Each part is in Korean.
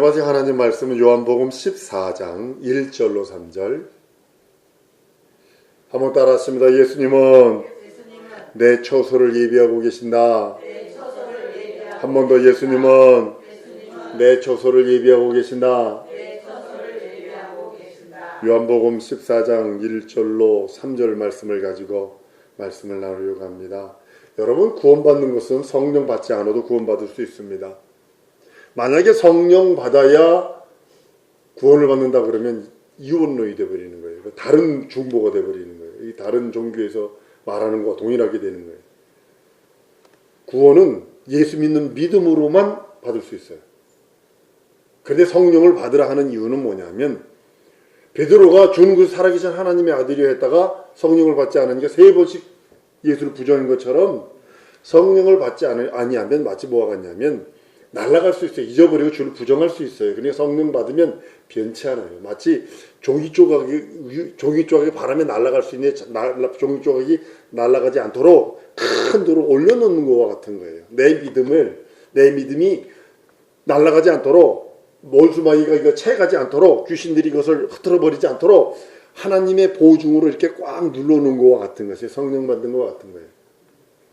받은 하나님 말씀은 요한복음 14장 1절로 3절. 한번 따라하십니다. 예수님은 내 처소를 예비하고 계신다. 한 번더 예수님은 내 처소를 예비하고 계신다. 요한복음 14장 1절로 3절 말씀을 가지고 말씀을 나누려고 합니다. 여러분 구원받는 것은 성령 받지 않아도 구원받을 수 있습니다. 만약에 성령 받아야 구원을 받는다 그러면 이원론이 되어버리는 거예요. 다른 중보가 되어버리는 거예요. 이 다른 종교에서 말하는 것과 동일하게 되는 거예요. 구원은 예수 믿는 믿음으로만 받을 수 있어요. 그런데 성령을 받으라 하는 이유는 뭐냐면 베드로가 주는 그 살아계신 하나님의 아들이라 했다가 성령을 받지 않으니까 세 번씩 예수를 부정한 것처럼 성령을 받지 않- 아니하면 마치 뭐가 같냐면 날아갈 수 있어요. 잊어버리고 주를 부정할 수 있어요. 그러니까 성령 받으면 변치 않아요. 마치 종이 조각이 종이 조각이 바람에 날아갈 수 있는 날- 종이 조각이 날아가지 않도록 큰 돌을 올려놓는 것과 같은 거예요. 내 믿음을 내 믿음이 날아가지 않도록 몰수마이가 이거 채가지 않도록 귀신들이 이것을 흐트러 버리지 않도록 하나님의 보증으로 이렇게 꽉 눌러놓은 것과 같은 것이 성령 받는 것과 같은 거예요.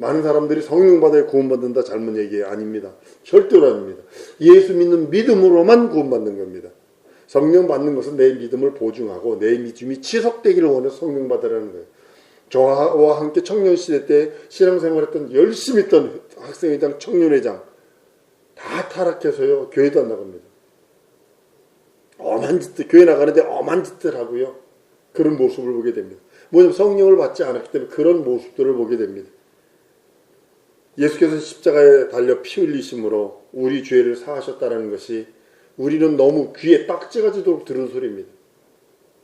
많은 사람들이 성령 받아야 구원받는다 잘못 얘기 아닙니다. 절대로 아닙니다. 예수 믿는 믿음으로만 구원받는 겁니다. 성령 받는 것은 내 믿음을 보증하고 내 믿음이 지속되기를 원해서 성령 받으라는 거예요. 저와 함께 청년 시대 때 신앙생활했던 열심히 했던 학생회장, 청년회장 다 타락해서요 교회도 안 나갑니다. 엄한 짓들 교회 나가는데 엄한 짓들 하고요 그런 모습을 보게 됩니다. 뭐냐면 성령을 받지 않았기 때문에 그런 모습들을 보게 됩니다. 예수께서 십자가에 달려 피 흘리심으로 우리 죄를 사하셨다는 것이 우리는 너무 귀에 딱지가지도록 들은 소리입니다.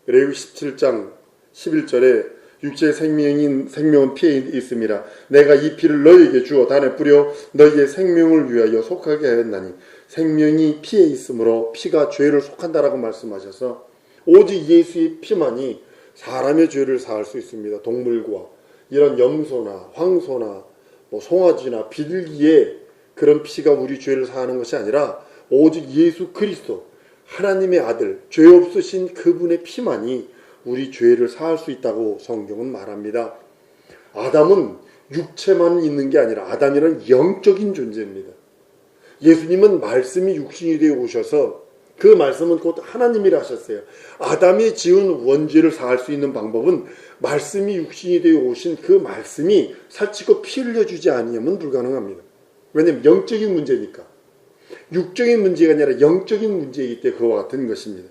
레위 17장 11절에 육체의 생명인 생명은 피에 있음이라 내가 이 피를 너희에게 주어 단에 뿌려 너희의 생명을 위하여 속하게 하였나니 생명이 피에 있으므로 피가 죄를 속한다라고 말씀하셔서 오직 예수의 피만이 사람의 죄를 사할 수 있습니다. 동물과 이런 염소나 황소나 뭐 송아지나 비둘기의 그런 피가 우리 죄를 사하는 것이 아니라 오직 예수 그리스도 하나님의 아들 죄 없으신 그분의 피만이 우리 죄를 사할 수 있다고 성경은 말합니다. 아담은 육체만 있는 게 아니라 아담이란 영적인 존재입니다. 예수님은 말씀이 육신이 되어 오셔서 그 말씀은 곧 하나님이라 하셨어요. 아담이 지은 원죄를 사할 수 있는 방법은 말씀이 육신이 되어 오신 그 말씀이 살찌고 피 흘려주지 아니하면 불가능합니다. 왜냐하면 영적인 문제니까. 육적인 문제가 아니라 영적인 문제이기 때문에 그와 같은 것입니다.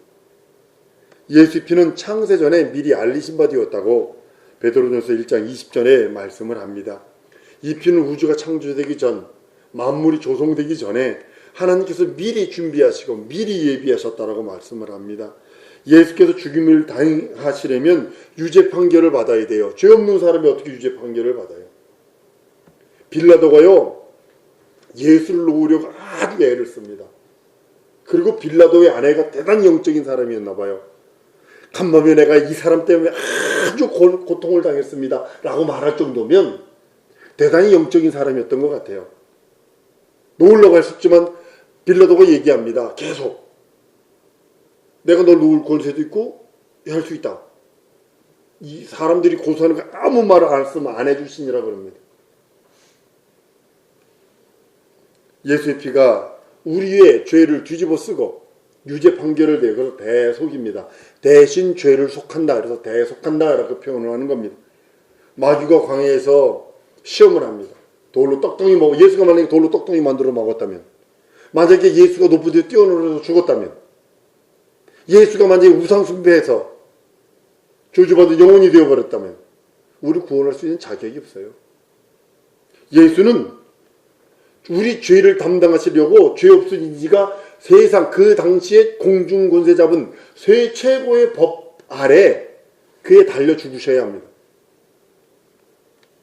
예수 피는 창세 전에 미리 알리신 바 되었다고 베드로전서 1장 20절에 말씀을 합니다. 이 피는 우주가 창조되기 전 만물이 조성되기 전에 하나님께서 미리 준비하시고 미리 예비하셨다라고 말씀을 합니다. 예수께서 죽임을 당하시려면 유죄 판결을 받아야 돼요. 죄 없는 사람이 어떻게 유죄 판결을 받아요? 빌라도가요 예수를 놓으려고 아주 애를 씁니다. 그리고 빌라도의 아내가 대단히 영적인 사람이었나 봐요. 간밤에 내가 이 사람 때문에 아주 고, 고통을 당했습니다. 라고 말할 정도면 대단히 영적인 사람이었던 것 같아요. 놓으려고 했었지만 빌라도가 얘기합니다. 계속. 내가 널 놓을 권세도 있고 할 수 있다. 이 사람들이 고소하는 거 아무 말을 안 쓰면 안 해주시니라 그럽니다. 예수의 피가 우리의 죄를 뒤집어 쓰고 유죄 판결을 내고 대속입니다. 대신 죄를 속한다. 그래서 대속한다. 이렇게 표현을 하는 겁니다. 마귀가 광야에서 시험을 합니다. 돌로 떡덩이 먹어 예수가 만약에 돌로 떡덩이 만들어 먹었다면 만약에 예수가 높은 데 뛰어놀아서 죽었다면 예수가 만약에 우상 숭배해서 저주받은 영혼이 되어버렸다면 우리 구원할 수 있는 자격이 없어요. 예수는 우리 죄를 담당하시려고 죄 없은 이가 세상 그 당시에 공중 권세 잡은 세 최고의 법 아래 그에 달려 죽으셔야 합니다.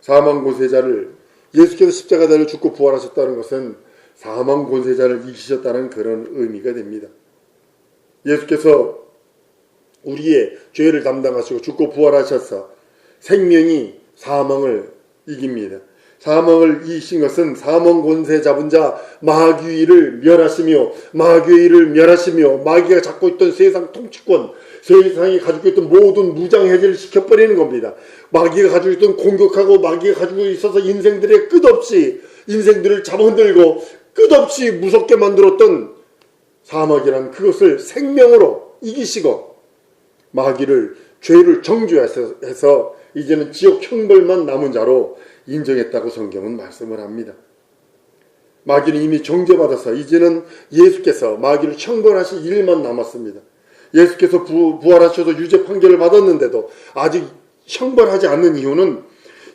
사망 권세자를 예수께서 십자가 달려 죽고 부활하셨다는 것은 사망 권세자를 이기셨다는 그런 의미가 됩니다. 예수께서 우리의 죄를 담당하시고 죽고 부활하셔서 생명이 사망을 이깁니다. 사망을 이기신 것은 사망 권세 잡은 자 마귀를 멸하시며 마귀를 멸하시며 마귀가 잡고 있던 세상 통치권 세상이 가지고 있던 모든 무장 해제를 시켜버리는 겁니다. 마귀가 가지고 있던 공격하고 마귀가 가지고 있어서 인생들의 끝없이 인생들을 잡아흔들고 끝없이 무섭게 만들었던 사막이란 그것을 생명으로 이기시고 마귀를 죄를 정죄해서 이제는 지옥 형벌만 남은 자로 인정했다고 성경은 말씀을 합니다. 마귀는 이미 정죄받아서 이제는 예수께서 마귀를 형벌하실 일만 남았습니다. 예수께서 부, 부활하셔서 유죄 판결을 받았는데도 아직 형벌하지 않는 이유는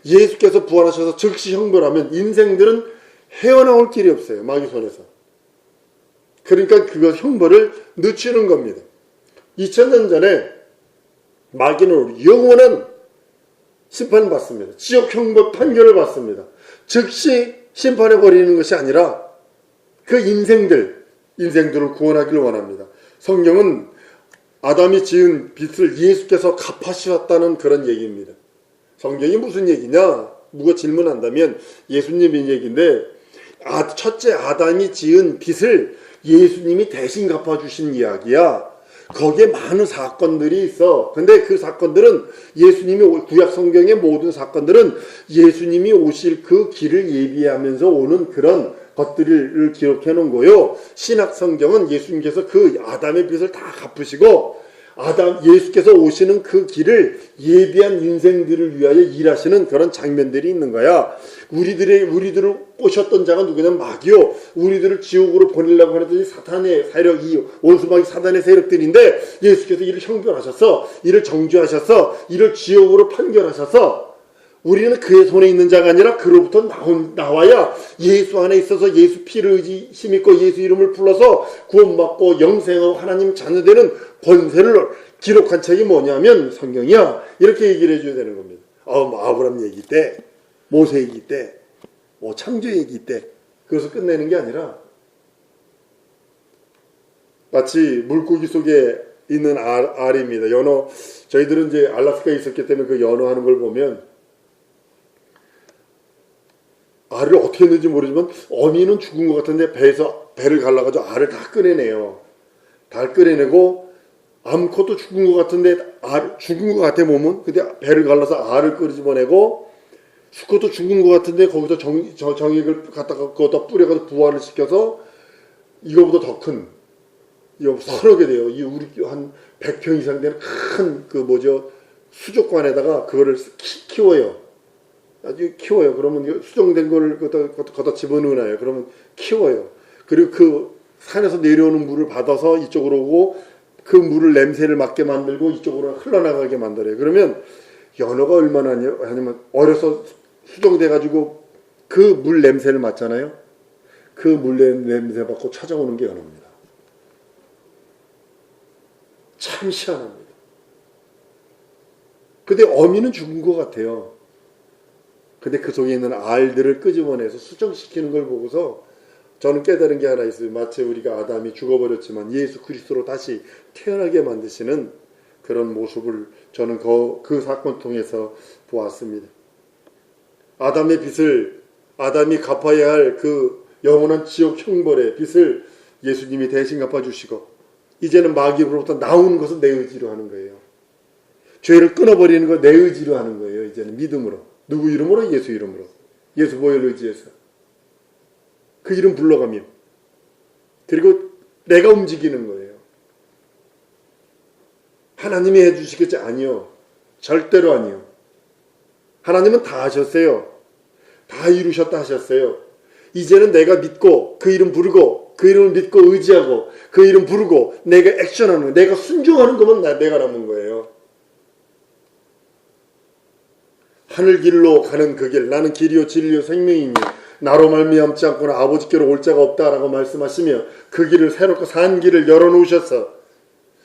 예수께서 부활하셔서 즉시 형벌하면 인생들은 헤어나올 길이 없어요. 마귀 손에서. 그러니까 그것 형벌을 늦추는 겁니다. 2000년 전에 마귀는 영원한 심판을 받습니다. 지옥 형벌 판결을 받습니다. 즉시 심판해 버리는 것이 아니라 그 인생들, 인생들을 구원하기를 원합니다. 성경은 아담이 지은 빚을 예수께서 갚아주셨다는 그런 얘기입니다. 성경이 무슨 얘기냐? 누가 질문한다면 예수님의 얘기인데 아, 첫째 아담이 지은 빚을 예수님이 대신 갚아주신 이야기야. 거기에 많은 사건들이 있어. 근데 그 사건들은 예수님이 구약 성경의 모든 사건들은 예수님이 오실 그 길을 예비하면서 오는 그런 것들을 기록해 놓은 거요. 신약 성경은 예수님께서 그 아담의 빚을 다 갚으시고 아담 예수께서 오시는 그 길을 예비한 인생들을 위하여 일하시는 그런 장면들이 있는 거야. 우리들의 우리들을 꼬셨던 자가 누구냐면 마귀요. 우리들을 지옥으로 보내려고 하더니 사탄의 세력 이 원수마귀 사단의 세력들인데 예수께서 이를 형벌하셔서 이를 정죄하셔서 이를 지옥으로 판결하셔서 우리는 그의 손에 있는 자가 아니라 그로부터 나온, 나와야 예수 안에 있어서 예수 피를 의지 힘입고 예수 이름을 불러서 구원받고 영생하고 하나님 자녀되는 권세를 기록한 책이 뭐냐면 성경이야. 이렇게 얘기를 해줘야 되는 겁니다. 어, 뭐 아브람 얘기 때, 모세 얘기 때, 뭐 창조 얘기 때, 그것을 끝내는 게 아니라 마치 물고기 속에 있는 알, 알입니다. 연어, 저희들은 이제 알라스카에 있었기 때문에 그 연어 하는 걸 보면 알을 어떻게 했는지 모르지만 어미는 죽은 것 같은데 배에서 배를 갈라가지고 알을 다 꺼내내요. 다 꺼내내고 암컷도 죽은 것 같은데 알 죽은 것 같아 몸은 근데 배를 갈라서 알을 끄집어내고 수컷도 죽은 것 같은데 거기서 정, 저, 정액을 갖다가 그것다 뿌려가지고 부화를 시켜서 이거보다 더 큰 이거 개 돼요. 이 우리 한 100평 이상 되는 큰 그 뭐죠 수족관에다가 그거를 키, 키워요. 아주 키워요. 그러면 수정된 거를 걷다, 걷다, 집어넣어놔요. 그러면 키워요. 그리고 그 산에서 내려오는 물을 받아서 이쪽으로 오고 그 물을 냄새를 맡게 만들고 이쪽으로 흘러나가게 만들어요. 그러면 연어가 얼마나 하냐면 어려서 수정돼 가지고 그 물 냄새를 맡잖아요. 그 물 냄새 맡고 찾아오는 게 연어입니다. 참 희한합니다. 근데 어미는 죽은 것 같아요. 근데 그 속에 있는 알들을 끄집어내서 수정시키는 걸 보고서 저는 깨달은 게 하나 있어요. 마치 우리가 아담이 죽어버렸지만 예수 그리스도로 다시 태어나게 만드시는 그런 모습을 저는 그, 그 사건 통해서 보았습니다. 아담의 빚을 아담이 갚아야 할 그 영원한 지옥 형벌의 빚을 예수님이 대신 갚아주시고 이제는 마귀로부터 나오는 것은 내 의지로 하는 거예요. 죄를 끊어버리는 거내 의지로 하는 거예요. 이제는 믿음으로. 누구 이름으로? 예수 이름으로. 예수 보혈 의지해서. 그 이름 불러가며. 그리고 내가 움직이는 거예요. 하나님이 해주시겠지? 아니요. 절대로 아니요. 하나님은 다 하셨어요. 다 이루셨다 하셨어요. 이제는 내가 믿고 그 이름 부르고 그 이름을 믿고 의지하고 그 이름 부르고 내가 액션하는 거, 내가 순종하는 것만 내가 남은 거예요. 하늘 길로 가는 그 길, 나는 길이요 진리요 생명이니 나로 말미암지 않고는 아버지께로 올 자가 없다라고 말씀하시며 그 길을 새롭게 산 길을 열어놓으셔서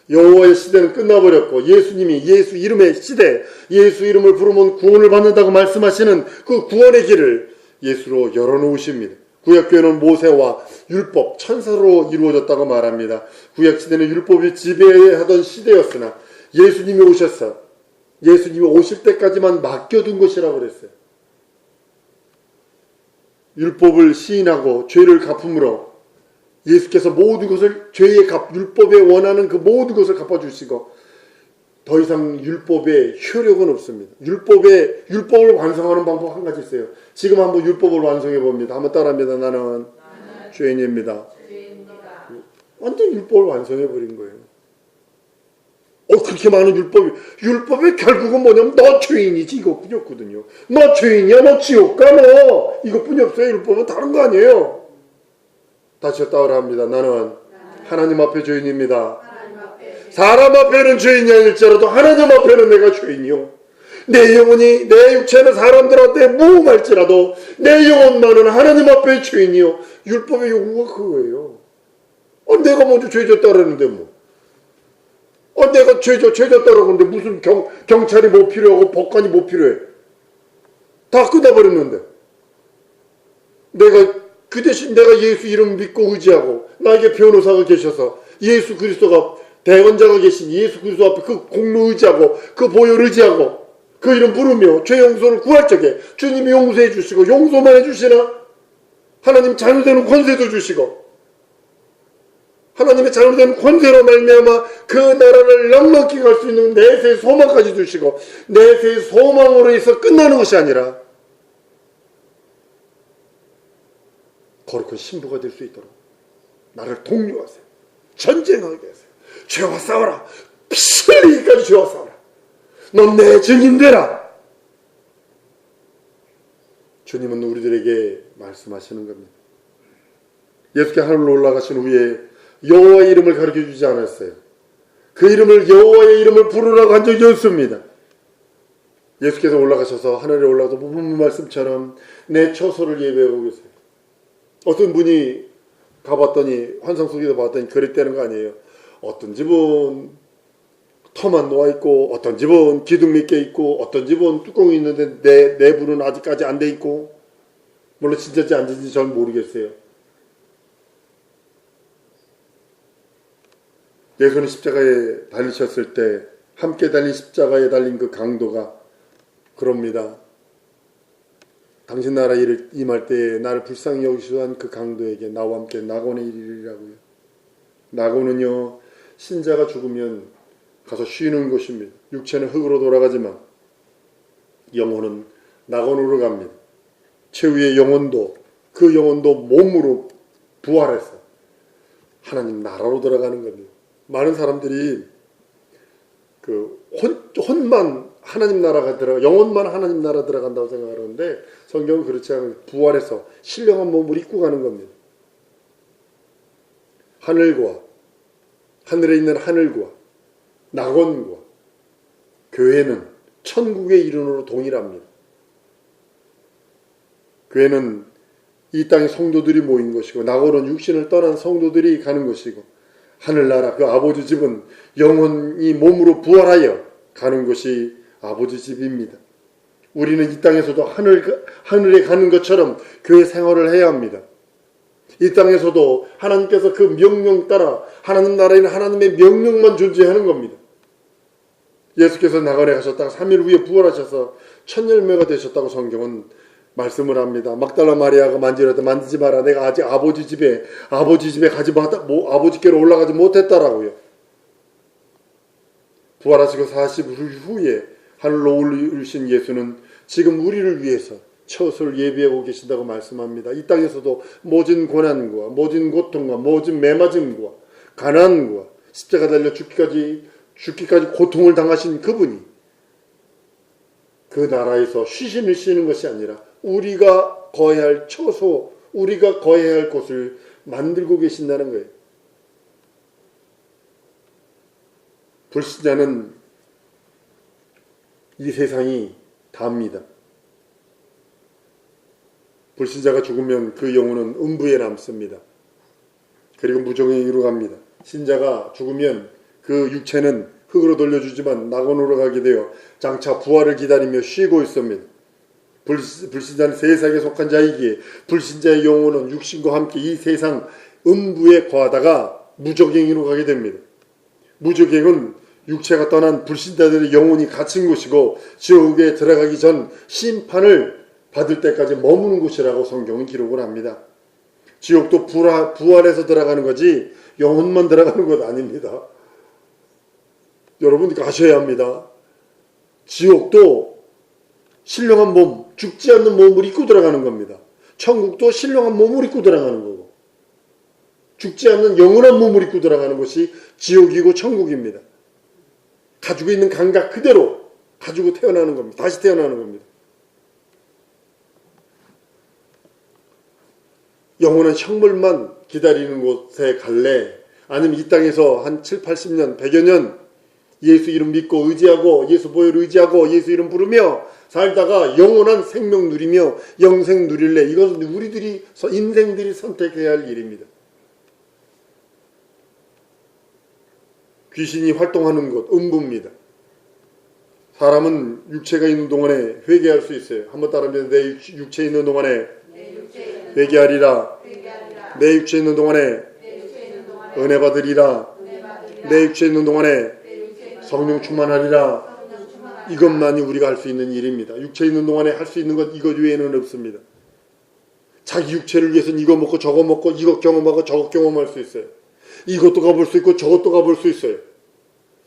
여호와의 시대는 끝나버렸고 예수님이 예수 이름의 시대, 예수 이름을 부르면 구원을 받는다고 말씀하시는 그 구원의 길을 예수로 열어놓으십니다. 구약교회는 모세와 율법, 천사로 이루어졌다고 말합니다. 구약시대는 율법이 지배하던 시대였으나 예수님이 오셔서 예수님이 오실 때까지만 맡겨둔 것이라고 그랬어요. 율법을 시인하고 죄를 갚음으로 예수께서 모든 것을 죄의 값, 율법에 원하는 그 모든 것을 갚아주시고 더 이상 율법에 효력은 없습니다. 율법에 율법을 완성하는 방법 한 가지 있어요. 지금 한번 율법을 완성해 봅니다. 한번 따라합니다. 나는 죄인입니다. 완전 율법을 완성해 버린 거예요. 어 그렇게 많은 율법이 율법이 결국은 뭐냐면 너 죄인이지 이것뿐이었거든요. 너 죄인이야 너 지옥 가 너 이것뿐이 없어요. 율법은 다른 거 아니에요. 다시 따라 합니다. 나는 하나님 앞에 죄인입니다. 사람 앞에는 죄인이 아닐지라도 하나님 앞에는 내가 죄인이요. 내 영혼이 내 육체는 사람들한테 무험할지라도 내 영혼만은 하나님 앞에 죄인이요. 율법의 요구가 그거예요. 어, 내가 먼저 죄졌다 그러는데 뭐. 어, 내가 죄져, 죄졌다 그러는데 무슨 경, 경찰이 뭐 필요하고 법관이 뭐 필요해. 다 끝나버렸는데. 내가 그 대신 내가 예수 이름 믿고 의지하고 나에게 변호사가 계셔서 예수 그리스도가 대원자가 계신 예수 그리스도 앞에 그 공로 의지하고 그 보혈 의지하고 그 이름 부르며 죄 용서를 구할 적에 주님이 용서해 주시고 용서만 해 주시나 하나님 자유되는 권세도 주시고 하나님의 자유되는 권세로 말미암아 그 나라를 넉넉히 갈 수 있는 내세의 소망까지 주시고 내세의 소망으로 해서 끝나는 것이 아니라 거룩한 신부가 될 수 있도록 나를 독려하세요. 전쟁하게 하세요. 죄와 싸워라. 피 흘리기까지 죄와 싸워라. 넌 내 증인 되라. 주님은 우리들에게 말씀하시는 겁니다. 예수께 하늘로 올라가신 후에 여호와의 이름을 가르쳐 주지 않았어요. 그 이름을 여호와의 이름을 부르라고 한 적이 없습니다. 예수께서 올라가셔서 하늘에 올라가서 무분 말씀처럼 내 처소를 예배하고 계세요. 어떤 분이 가봤더니 환상 속에서 봤더니 그랬다는 거 아니에요. 어떤 집은 터만 놓아 있고 어떤 집은 기둥 몇 개 있고 어떤 집은 뚜껑이 있는데 내 내부는 아직까지 안 돼 있고 물론 진짜인지 안 진짜인지 전 모르겠어요. 예수님 십자가에 달리셨을 때 함께 달린 십자가에 달린 그 강도가 그럽니다. 당신 나라 일을 임할 때에 나를 불쌍히 여기시던 그 강도에게 나와 함께 낙원에 이르리라고요. 낙원은요 신자가 죽으면 가서 쉬는 곳입니다. 육체는 흙으로 돌아가지만 영혼은 낙원으로 갑니다. 최후의 영혼도 그 영혼도 몸으로 부활해서 하나님 나라로 들어가는 겁니다. 많은 사람들이 그 혼, 혼만 하나님 나라가 들어가 영혼만 하나님 나라 들어간다고 생각하는데 성경은 그렇지 않아요. 부활해서 신령한 몸을 입고 가는 겁니다. 하늘과 하늘에 있는 하늘과 낙원과 교회는 천국의 이름으로 동일합니다. 교회는 이 땅의 성도들이 모인 것이고 낙원은 육신을 떠난 성도들이 가는 것이고 하늘나라 그 아버지 집은 영혼이 몸으로 부활하여 가는 것이 아버지 집입니다. 우리는 이 땅에서도 하늘, 하늘에 가는 것처럼 교회 생활을 해야 합니다. 이 땅에서도 하나님께서 그 명령 따라 하나님 나라에는 하나님의 명령만 존재하는 겁니다. 예수께서 나가래 가셨다가 3일 후에 부활하셔서 첫 열매가 되셨다고 성경은 말씀을 합니다. 막달라 마리아가 만지려도 만지지 마라. 내가 아직 아버지 집에 아버지 집에 가지 못했다. 뭐, 아버지께로 올라가지 못했다라고요. 부활하시고 40일 후에 하늘로 올리신 예수는 지금 우리를 위해서 처소를 예비하고 계신다고 말씀합니다. 이 땅에서도 모진 고난과 모진 고통과 모진 매맞음과 가난과 십자가 달려 죽기까지 죽기까지 고통을 당하신 그분이 그 나라에서 쉬신을 쉬는 것이 아니라 우리가 거해야 할 처소, 우리가 거해야 할 곳을 만들고 계신다는 거예요. 불신자는 이 세상이 답니다. 불신자가 죽으면 그 영혼은 음부에 남습니다. 그리고 무정행으로 갑니다. 신자가 죽으면 그 육체는 흙으로 돌려주지만 낙원으로 가게 되어 장차 부활을 기다리며 쉬고 있습니다. 불신자는 세상에 속한 자이기에 불신자의 영혼은 육신과 함께 이 세상 음부에 거하다가 무적행으로 가게 됩니다. 무적행은 육체가 떠난 불신자들의 영혼이 갇힌 곳이고 지옥에 들어가기 전 심판을 받을 때까지 머무는 곳이라고 성경은 기록을 합니다. 지옥도 부활, 부활해서 들어가는 거지 영혼만 들어가는 것 아닙니다. 여러분 가셔야 합니다. 지옥도 신령한 몸, 죽지 않는 몸을 입고 들어가는 겁니다. 천국도 신령한 몸을 입고 들어가는 거고 죽지 않는 영원한 몸을 입고 들어가는 것이 지옥이고 천국입니다. 가지고 있는 감각 그대로 가지고 태어나는 겁니다. 다시 태어나는 겁니다. 영원한 형벌만 기다리는 곳에 갈래? 아니면 이 땅에서 한 7, 80년, 100여 년 예수 이름 믿고 의지하고 예수 보혈 의지하고 예수 이름 부르며 살다가 영원한 생명 누리며 영생 누릴래? 이것은 우리들이 인생들이 선택해야 할 일입니다. 귀신이 활동하는 곳 음부입니다. 사람은 육체가 있는 동안에 회개할 수 있어요. 한번 따라하면 내 육체 있는 동안에 회개하리라. 내 육체 있는 동안에 은혜 받으리라. 내 육체 있는 동안에 성령 충만하리라. 이것만이 우리가 할 수 있는 일입니다. 육체 있는 동안에 할 수 있는 것 이것 외에는 없습니다. 자기 육체를 위해서는 이거 먹고 저거 먹고 이것 경험하고 저것 경험할 수 있어요. 이것도 가볼 수 있고 저것도 가볼 수 있어요.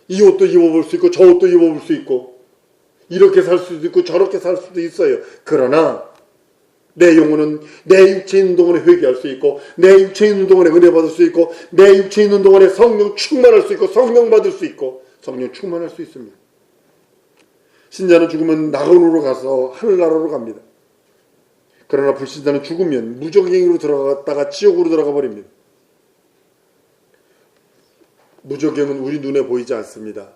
이 옷도 입어볼 수 있고 저 옷도 입어볼 수 있고 이렇게 살 수도 있고 저렇게 살 수도 있어요. 그러나 내 영혼은 내 육체 있는 동안에 회개할 수 있고 내 육체 있는 동안에 은혜 받을 수 있고 내 육체 있는 동안에 성령 충만할 수 있고 성령 받을 수 있고 성령 충만할 수 있습니다. 신자는 죽으면 낙원으로 가서 하늘나라로 갑니다. 그러나 불신자는 죽으면 무적행위로 들어갔다가 지옥으로 들어가 버립니다. 무적행은 우리 눈에 보이지 않습니다.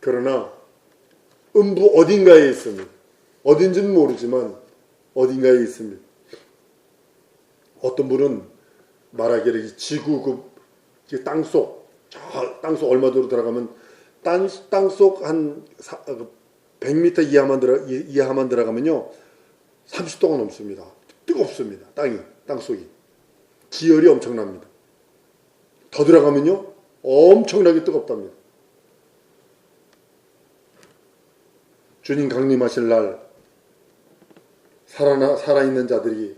그러나 음부 어딘가에 있습니다. 어딘지는 모르지만 어딘가에 있습니다. 어떤 분은 말하기를 지구 그 땅속 저 땅속 얼마 도로 들어가면 땅속 한 100m 이하만 들어 이하만 들어가면요 30도가 넘습니다. 뜨겁습니다. 땅이 땅속이 지열이 엄청납니다. 더 들어가면요 엄청나게 뜨겁답니다. 주님 강림하실 날 살아나, 살아있는 자들이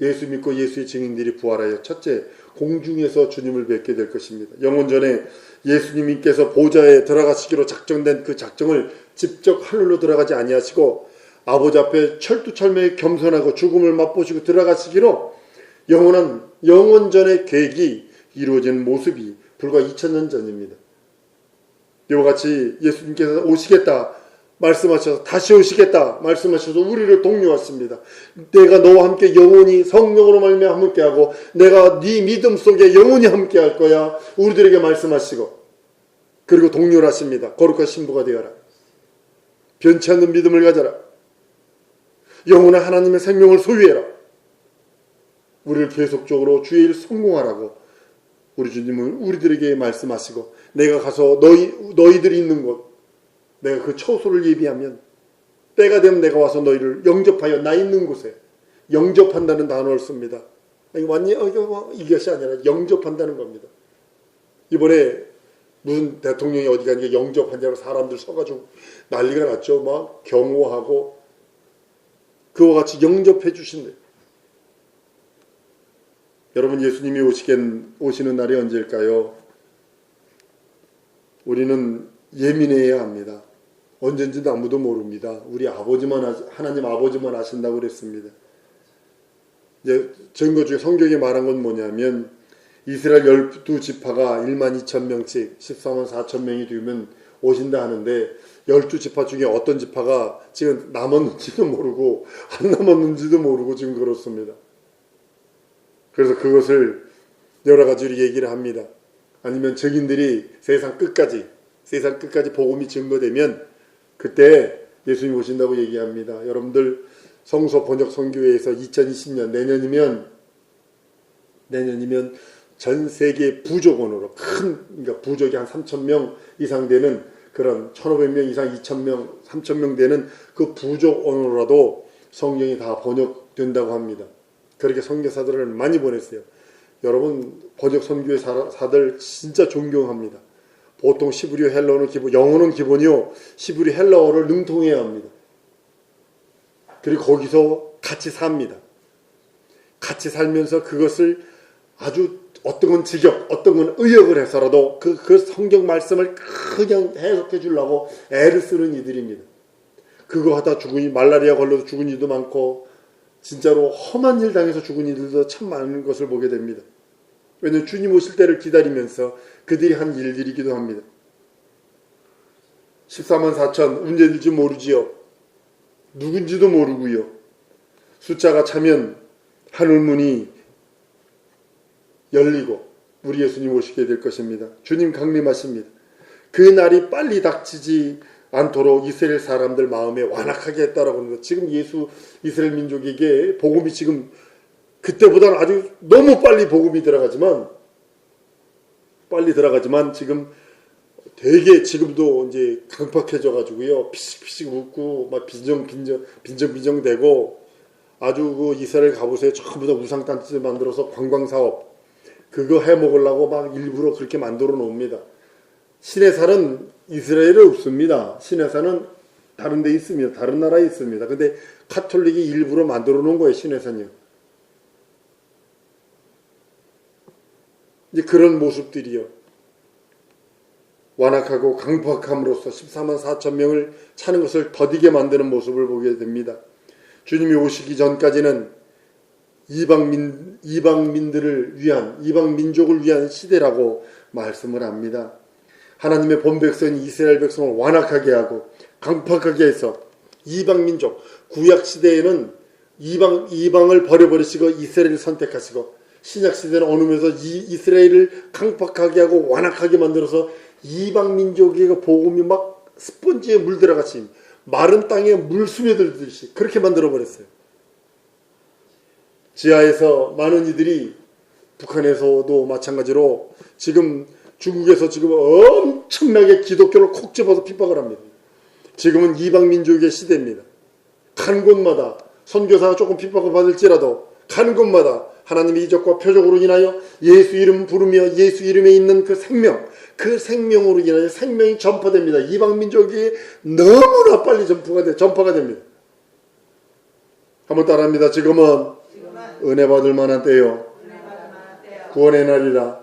예수 믿고 예수의 증인들이 부활하여 첫째 공중에서 주님을 뵙게 될 것입니다. 영원 전에 예수님께서 보좌에 들어가시기로 작정된 그 작정을 직접 하늘로 들어가지 아니하시고 아버지 앞에 철두철미에 겸손하고 죽음을 맛보시고 들어가시기로 영원한 영원전의 계획이 이루어진 모습이 불과 2000년 전입니다. 이와 같이 예수님께서 오시겠다 말씀하셔서 다시 오시겠다 말씀하셔서 우리를 독려하십니다. 내가 너와 함께 영원히 성령으로 말미 함께하고 내가 네 믿음 속에 영원히 함께할 거야. 우리들에게 말씀하시고 그리고 독려를 하십니다. 거룩한 신부가 되어라. 변치 않는 믿음을 가져라. 영원한 하나님의 생명을 소유해라. 우리를 계속적으로 주의 일 성공하라고 우리 주님은 우리들에게 말씀하시고 내가 가서 너희 너희들이 있는 곳 내가 그 처소를 예비하면 때가 되면 내가 와서 너희를 영접하여 나 있는 곳에 영접한다는 단어를 씁니다. 완전히 어, 뭐 이것이 아니라 영접한다는 겁니다. 이번에 무슨 대통령이 어디 가니까 영접한다고 사람들 서가지고 난리가 났죠. 막 경호하고 그와 같이 영접해 주신대. 여러분 예수님이 오시겐, 오시는 날이 언제일까요? 우리는 예민해야 합니다. 언젠지도 아무도 모릅니다. 우리 아버지만 하나님 아버지만 아신다고 그랬습니다. 이제 증거 중에 성경에 말한 건 뭐냐면 이스라엘 열두 지파가 1만 2천 명씩 14만 4천 명이 되면 오신다 하는데 열두 지파 중에 어떤 지파가 지금 남았는지도 모르고 안 남았는지도 모르고 지금 그렇습니다. 그래서 그것을 여러 가지로 얘기를 합니다. 아니면 증인들이 세상 끝까지 세상 끝까지 복음이 증거되면 그때 예수님 오신다고 얘기합니다. 여러분들 성서 번역 선교회에서 2020년 내년이면 내년이면 전 세계 부족원으로 큰 그러니까 부족이 한 3천 명 이상 되는 그런 1,500명 이상 2,000명, 3,000명 되는 그 부족원으로라도 성경이 다 번역된다고 합니다. 그렇게 선교사들을 많이 보냈어요. 여러분 번역 선교사들 진짜 존경합니다. 보통 시브리어 헬라어는 기본, 영어는 기본이요. 시브리 헬라어를 능통해야 합니다. 그리고 거기서 같이 삽니다. 같이 살면서 그것을 아주 어떤 건 직역, 어떤 건 의역을 해서라도 그, 그 성경 말씀을 그냥 해석해 주려고 애를 쓰는 이들입니다. 그거 하다 죽은 이 말라리아 걸려서 죽은 이도 많고 진짜로 험한 일 당해서 죽은 이들도 참 많은 것을 보게 됩니다. 왜냐하면 주님 오실 때를 기다리면서 그들이 한 일들이기도 합니다. 14만 4천 언제인지 모르지요. 누군지도 모르고요. 숫자가 차면 하늘문이 열리고 우리 예수님 오시게 될 것입니다. 주님 강림하십니다. 그 날이 빨리 닥치지 않도록 이스라엘 사람들 마음에 완악하게 했다라고 하는 것. 지금 예수 이스라엘 민족에게 복음이 지금 그때보다는 아주 너무 빨리 복음이 들어가지만 빨리 들어가지만 지금 되게 지금도 이제 강팍해져 가지고요 피식피식 웃고 막 빈정 빈정 빈정 빈정대고 아주 그 이스라엘 가보세요 전부 다 우상 단체 만들어서 관광 사업 그거 해 먹으려고 막 일부러 그렇게 만들어 놓습니다. 신의 산은 이스라엘에 없습니다. 신의 산은 다른 데 있습니다. 다른 나라에 있습니다. 근데 카톨릭이 일부러 만들어 놓은 거예요. 신의 산이요. 이제 그런 모습들이요. 완악하고 강팍함으로써 14만 4천 명을 차는 것을 더디게 만드는 모습을 보게 됩니다. 주님이 오시기 전까지는 이방민 이방민들을 위한 이방 민족을 위한 시대라고 말씀을 합니다. 하나님의 본 백성 이스라엘 백성을 완악하게 하고 강팍하게 해서 이방 민족 구약 시대에는 이방 이방을 버려버리시고 이스라엘을 선택하시고 신약 시대는 어느 면에서 이 이스라엘을 강팍하게 하고 완악하게 만들어서 이방 민족의 그 복음이 막 스펀지에 물들어같이 마른 땅에 물 스며들듯이 그렇게 만들어 버렸어요. 지하에서 많은 이들이 북한에서도 마찬가지로 지금 중국에서 지금 엄청나게 기독교를 콕 집어서 핍박을 합니다. 지금은 이방 민족의 시대입니다. 가는 곳마다 선교사가 조금 핍박을 받을지라도 가는 곳마다 하나님의 이적과 표적으로 인하여 예수 이름 부르며 예수 이름에 있는 그 생명, 그 생명으로 인하여 생명이 전파됩니다. 이방 민족이 너무나 빨리 전파가, 돼, 전파가 됩니다. 한번 따라합니다. 지금은 은혜 받을 만한 때요. 구원의 날이라.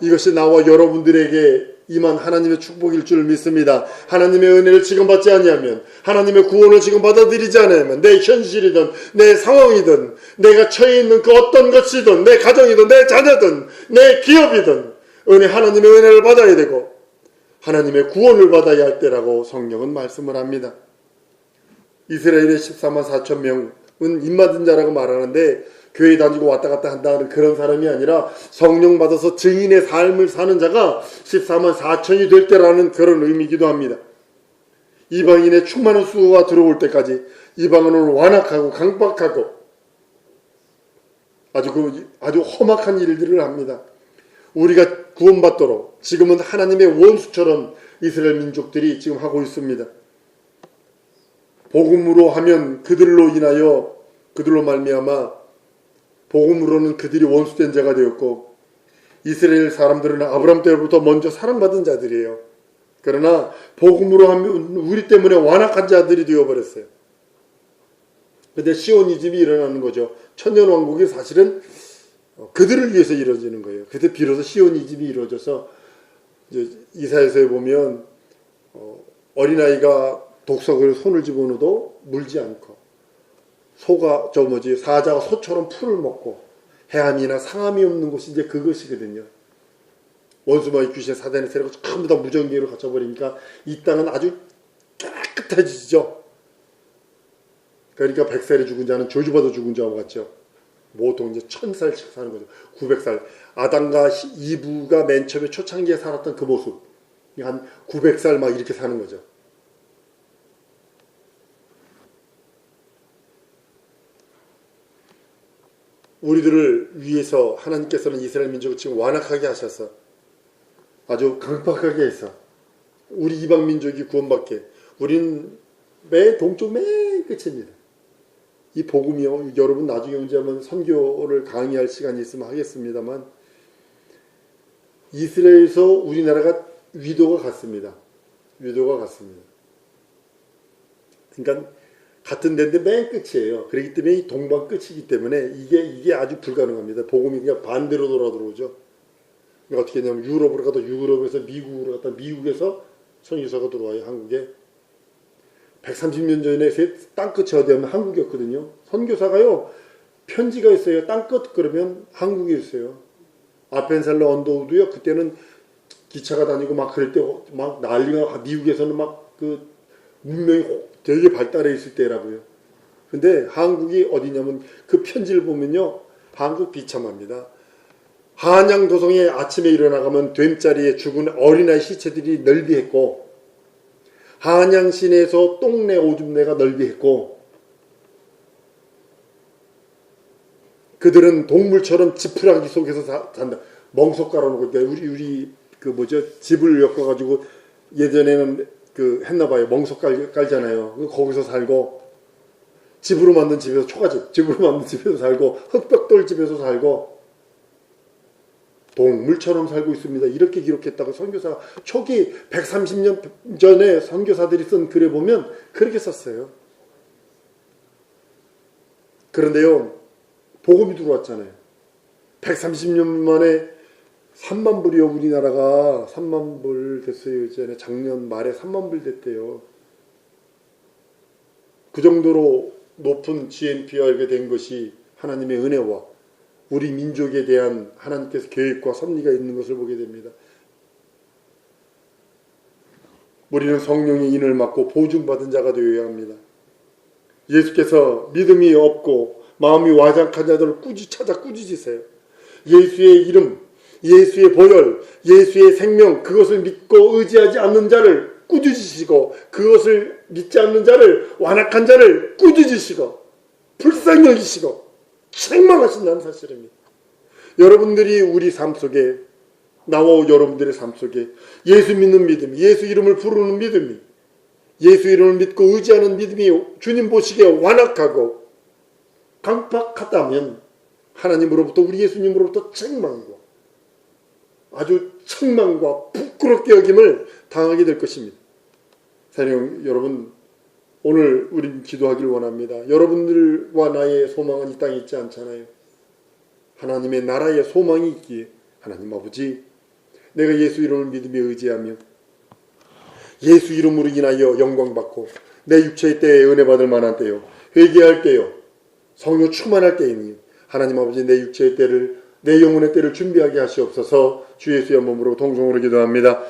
이것이 나와 여러분들에게 임한 하나님의 축복일 줄 믿습니다. 하나님의 은혜를 지금 받지 아니하면 하나님의 구원을 지금 받아들이지 않으면 내 현실이든 내 상황이든 내가 처해 있는 그 어떤 것이든 내 가정이든 내 자녀든 내 기업이든 은혜 하나님의 은혜를 받아야 되고 하나님의 구원을 받아야 할 때라고 성경은 말씀을 합니다. 이스라엘의 14만 4천 명은 입맞은 자라고 말하는데 교회 다니고 왔다 갔다 한다는 그런 사람이 아니라 성령 받아서 증인의 삶을 사는 자가 14만 4천이 될 때라는 그런 의미이기도 합니다. 이방인의 충만한 수가 들어올 때까지 이방인을 완악하고 강박하고 아주 그 아주 험악한 일들을 합니다. 우리가 구원받도록 지금은 하나님의 원수처럼 이스라엘 민족들이 지금 하고 있습니다. 복음으로 하면 그들로 인하여 그들로 말미암아 복음으로는 그들이 원수된 자가 되었고 이스라엘 사람들은 아브람 때부터 먼저 사랑받은 자들이에요. 그러나 복음으로 하면 우리 때문에 완악한 자들이 되어버렸어요. 근데 시오니즘이 일어나는 거죠. 천년 왕국이 사실은 그들을 위해서 이루어지는 거예요. 그때 비로소 시오니즘이 이루어져서 이사에서 보면 어, 어린아이가 독석을 손을 집어넣어도 물지 않고 소가 저 뭐지 사자가 소처럼 풀을 먹고 해함이나 상함이 없는 곳이 이제 그것이거든요. 원수마귀 귀신 사단의 세력을 전부 다 무전기로 갖춰버리니까 이 땅은 아주 깨끗해지죠. 그러니까 100살에 죽은 자는 저주받아 죽은 자와 같죠. 보통 이제 1000살씩 사는 거죠. 900살. 아담과 이브가 맨 처음에 초창기에 살았던 그 모습. 한 900살 막 이렇게 사는 거죠. 우리들을 위해서 하나님께서는 이스라엘 민족을 지금 완악하게 하셔서 아주 강팍하게 해서 우리 이방 민족이 구원받게 우리는 매 동쪽 맨 끝입니다. 이 복음이요. 여러분 나중에 언제 한번 선교를 강의할 시간이 있으면 하겠습니다만 이스라엘에서 우리나라가 위도가 같습니다. 위도가 같습니다. 그러니까 같은 데인데 맨 끝이에요. 그렇기 때문에 이 동방 끝이기 때문에 이게 이게 아주 불가능합니다. 복음이 그냥 반대로 돌아 들어오죠. 그러니까 어떻게 했냐면 유럽으로 가도 유럽에서 미국으로 갔다 미국에서 선교사가 들어와요 한국에. 130년 전에 세- 땅끝이 어디냐면 한국이었거든요. 선교사가요 편지가 있어요. 땅끝 그러면 한국에 있어요. 아펜살러 언더우드요. 그때는 기차가 다니고 막 그럴 때 막 난리가 미국에서는 막그 문명이 되게 발달해 있을 때라고요. 근데 한국이 어디냐면 그 편지를 보면요. 한국 비참합니다. 한양 도성에 아침에 일어나가면 됨자리에 죽은 어린아이 시체들이 널비했고 한양 시내에서 똥내 오줌내가 널비했고 그들은 동물처럼 지푸라기 속에서 사- 산다. 멍석 깔아놓고 우리 우리 그 뭐죠 집을 엮어가지고 예전에는 그 했나 봐요 멍석 깔, 깔잖아요. 그 거기서 살고 집으로 만든 집에서 초가집 집으로 만든 집에서 살고 흑벽돌 집에서 살고 동물처럼 살고 있습니다. 이렇게 기록했다고 선교사가 초기 130년 전에 선교사들이 쓴 글에 보면 그렇게 썼어요. 그런데요, 복음이 들어왔잖아요. 130년 만에 3만 불이요, 우리나라가 3만 불 됐어요. 이전에 작년 말에 3만 불 됐대요. 그 정도로 높은 GNP가 이렇게 된 것이 하나님의 은혜와 우리 민족에 대한 하나님께서 계획과 섭리가 있는 것을 보게 됩니다. 우리는 성령의 인을 맡고 보증받은 자가 되어야 합니다. 예수께서 믿음이 없고 마음이 와장한 자들을 꾸지 찾아 꾸짖으세요. 예수의 이름, 예수의 보혈, 예수의 생명 그것을 믿고 의지하지 않는 자를 꾸짖으시고 그것을 믿지 않는 자를 완악한 자를 꾸짖으시고 불쌍히 여기시고 책망하신다는 사실입니다. 여러분들이 우리 삶 속에 나와 여러분들의 삶 속에 예수 믿는 믿음, 예수 이름을 부르는 믿음이 예수 이름을 믿고 의지하는 믿음이 주님 보시기에 완악하고 강팍하다면 하나님으로부터 우리 예수님으로부터 책망과 아주 책망과 부끄럽게 여김을 당하게 될 것입니다. 사령 여러분 오늘 우린 기도하길 원합니다. 여러분들과 나의 소망은 이 땅에 있지 않잖아요. 하나님의 나라의 소망이 있기에 하나님 아버지 내가 예수 이름을 믿으며 의지하며 예수 이름으로 인하여 영광 받고 내 육체의 때에 은혜 받을 만한 때요 회개할 때요 성령 충만할 때이니 하나님 아버지 내 육체의 때를 내 영혼의 때를 준비하게 하시옵소서 주 예수의 몸으로 동성으로 기도합니다.